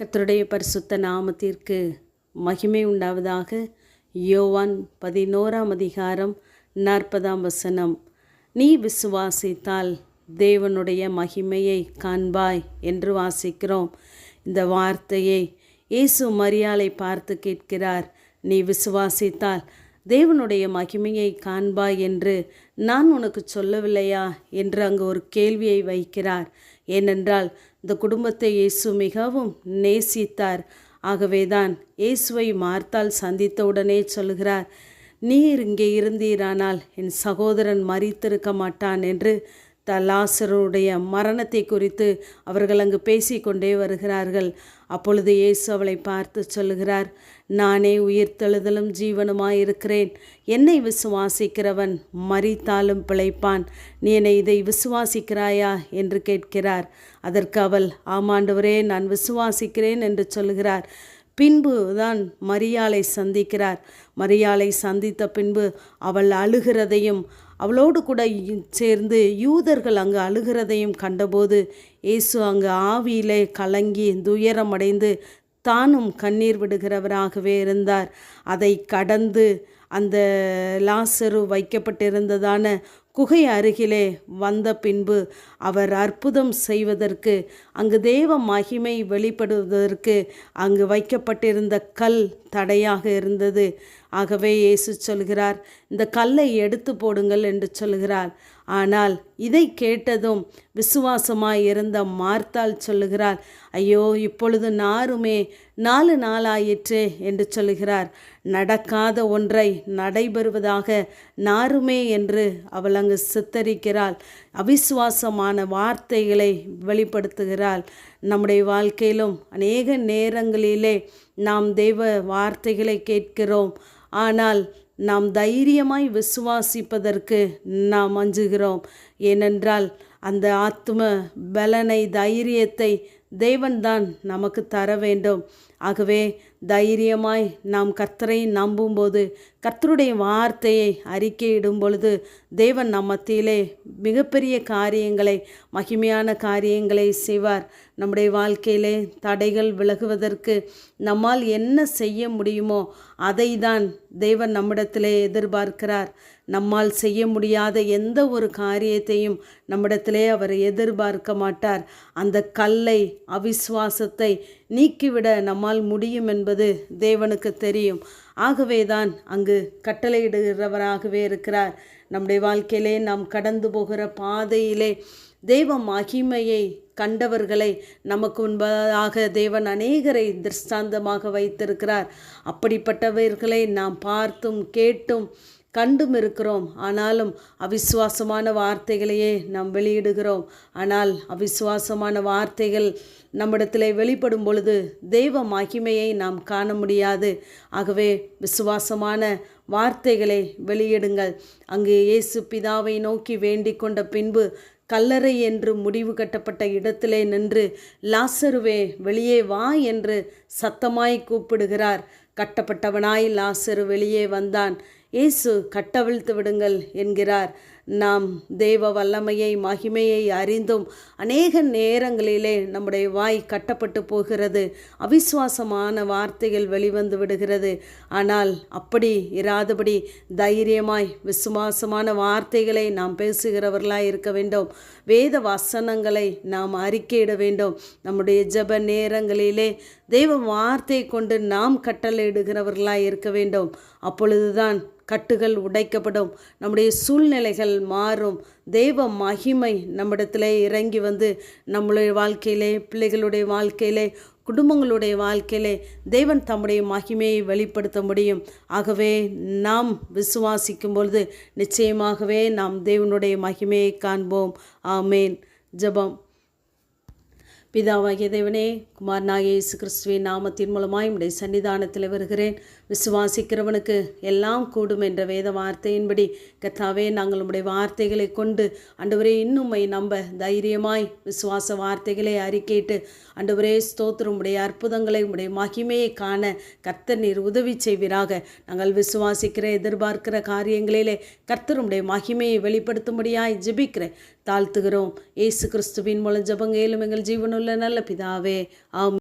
கத்தருடைய பரிசுத்த நாமத்திற்கு மகிமை உண்டாவதாக. யோவான் பதினோராம் அதிகாரம் நாற்பதாம் வசனம். நீ விசுவாசித்தால் தேவனுடைய மகிமையை காண்பாய் என்று வாசிக்கிறோம். இந்த வார்த்தையை இயேசு மரியாலை பார்த்து கேட்கிறார். நீ விசுவாசித்தால் தேவனுடைய மகிமையை காண்பாய் என்று நான் உனக்கு சொல்லவில்லையா? என்று அங்கு ஒரு கேள்வியை வைக்கிறார். ஏனென்றால் இந்த குடும்பத்தை இயேசு மிகவும் நேசித்தார். ஆகவேதான் இயேசுவை மார்த்தால் சந்தித்தவுடனே சொல்கிறார் நீர் இங்கே இருந்தீரானால் என் சகோதரன் மறித்திருக்க மாட்டான் என்று த லாசருடைய மரணத்தை குறித்து அவர்கள் அங்கு பேசிக்கொண்டே வருகிறார்கள். அப்பொழுது இயேசு அவளை பார்த்து சொல்லுகிறார் நானே உயிர்த்தெழுதலும் ஜீவனுமாயிருக்கிறேன். என்னை விசுவாசிக்கிறவன் மறித்தாலும் பிழைப்பான். நீ என்னை இதை விசுவாசிக்கிறாயா? என்று கேட்கிறார். அதற்கு அவள் ஆமாண்டவரே நான் விசுவாசிக்கிறேன் என்று சொல்லுகிறார். பின்பு தான் மரியாளை சந்திக்கிறார். மரியாளை சந்தித்த பின்பு அவள் அழுகிறதையும் அவளோடு கூட சேர்ந்து யூதர்கள் அங்கு அழுகிறதையும் கண்டபோது இயேசு அங்கு ஆவியிலே கலங்கி துயரமடைந்து தானும் கண்ணீர் விடுகிறவராகவே இருந்தார். அதை கடந்து அந்த லாசரு வைக்கப்பட்டிருந்ததான குகை அருகிலே வந்த பின்பு அவர் அற்புதம் செய்வதற்கு அங்கு தேவ மகிமை வெளிப்படுவதற்கு அங்கு வைக்கப்பட்டிருந்த கல் தடையாக இருந்தது. ஆகவே இயேசு சொல்கிறார் இந்த கல்லை எடுத்து போடுங்கள் என்று சொல்கிறார். ஆனால் இதை கேட்டதும் விசுவாசமாய் இருந்த மார்த்தால் சொல்லுகிறார் ஐயோ இப்பொழுது நாருமே நாலு நாளாயிற்று என்று சொல்லுகிறார். நடக்காத ஒன்றை நடைபெறுவதாக நாருமே என்று அவள் அங்கு சித்தரிக்கிறாள். அவிசுவாசமான வார்த்தைகளை வெளிப்படுத்துகிறாள். நம்முடைய வாழ்க்கையிலும் அநேக நேரங்களிலே நாம் தெய்வ வார்த்தைகளை கேட்கிறோம். ஆனால் நாம் தைரியமாய் விசுவாசிப்பதற்கு நாம் அஞ்சுகிறோம். ஏனென்றால் அந்த ஆத்ம பலனை தைரியத்தை தேவன்தான் நமக்கு தர வேண்டும். ஆகவே தைரியமாய் நாம் கர்த்தரை நம்பும்போது கர்த்தருடைய வார்த்தையை அறிக்கையிடும் பொழுது தேவன் நம் மத்தியிலே மிகப்பெரிய காரியங்களை மகிமையான காரியங்களை செய்வார். நம்முடைய வாழ்க்கையிலே தடைகள் விலகுவதற்கு நம்மால் என்ன செய்ய முடியுமோ அதை தான் தேவன் நம்மிடத்திலே எதிர்பார்க்கிறார். நம்மால் செய்ய முடியாத எந்த ஒரு காரியத்தையும் நம்மிடத்திலே அவர் எதிர்பார்க்க மாட்டார். அந்த கல்லை அவிசுவாசத்தை நீக்கிவிட நம்மால் முடியும் என்பது தேவனுக்கு தெரியும். ஆகவேதான் அங்கு கட்டளையிடுகிறவராகவே இருக்கிறார். நம்முடைய வாழ்க்கையிலே நாம் கடந்து போகிற பாதையிலே தெய்வ மகிமையை கண்டவர்களை நமக்கு முன்பதாக தேவன் அநேகரை திருஷ்டாந்தமாக வைத்திருக்கிறார். அப்படிப்பட்டவர்களை நாம் பார்த்தும் கேட்டும் கண்டும் இருக்கிறோம் ஆனாலும் அவிசுவாசமான வார்த்தைகளையே நாம் வெளியிடுகிறோம். ஆனால் அவிசுவாசமான வார்த்தைகள் நம்மிடத்தில் வெளிப்படும் பொழுது தெய்வ மகிமையை நாம் காண முடியாது. ஆகவே விசுவாசமான வார்த்தைகளை வெளியிடுங்கள். அங்கு இயேசு பிதாவை நோக்கி வேண்டிக் கொண்ட பின்பு கல்லறை என்று முடிவு கட்டப்பட்ட இடத்திலே நின்று லாசருவே வெளியே வா என்று சத்தமாய் கூப்பிடுகிறார். கட்டப்பட்டவனாய் லாசரு வெளியே வந்தான். இயேசு கட்டவிழ்த்து விடுங்கள் என்கிறார். நாம் தெய்வ வல்லமையை மகிமையை அறிந்தும் அநேக நேரங்களிலே நம்முடைய வாய் கட்டப்பட்டு போகிறது. அவிசுவாசமான வார்த்தைகள் வெளிவந்து விடுகிறது. ஆனால் அப்படி இராதபடி தைரியமாய் விசுவாசமான வார்த்தைகளை நாம் பேசுகிறவர்களாய் இருக்க வேண்டும். வேத வசனங்களை நாம் அறிக்கையிட வேண்டும். நம்முடைய ஜப நேரங்களிலே தெய்வ வார்த்தை கொண்டு நாம் கட்டளையிடுகிறவர்களாக இருக்க வேண்டும். அப்பொழுதுதான் கட்டுகள் உடைக்கப்படும். நம்முடைய சூழ்நிலைகள் மாறும். தெய்வ மகிமை நம்மிடத்தில் இறங்கி வந்து நம்மளுடைய வாழ்க்கையிலே பிள்ளைகளுடைய வாழ்க்கையிலே குடும்பங்களுடைய வாழ்க்கையிலே தேவன் தம்முடைய மகிமையை வெளிப்படுத்த முடியும். ஆகவே நாம் விசுவாசிக்கும் பொழுது நிச்சயமாகவே நாம் தேவனுடைய மகிமையை காண்போம். ஆமேன். ஜபம். பிதாவாகிய தேவனே குமாரனாகிய இயேசு கிறிஸ்துவின் நாமத்தின் மூலமாய் உடைய சன்னிதானத்தில் வருகிறேன். விசுவாசிக்கிறவனுக்கு எல்லாம் கூடும் என்ற வேத வார்த்தையின்படி கத்தாவே நாங்கள் உடைய வார்த்தைகளை கொண்டு அண்டவரே இன்னும்மை நம்ப தைரியமாய் விசுவாச வார்த்தைகளை அறிக்கையிட்டு அண்டவரே ஸ்தோத்திரம். உடைய அற்புதங்களை உடைய மகிமையை காண கர்த்தர் நீர் உதவி செய்வீராக. நாங்கள் விசுவாசிக்கிற எதிர்பார்க்கிற காரியங்களிலே கர்த்தருடைய மகிமையை வெளிப்படுத்தும்படியாய் ஜெபிக்கிறேன். தாழ்த்துகிறோம். ஏசு கிறிஸ்துவின் மூலம் ஜபங்க ஜபங்கேலும் எங்கள் ஜீவனுள்ள நல்ல பிதாவே. ஆம்